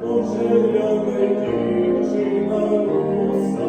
Боже, я не дівчина руса,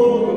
Oh.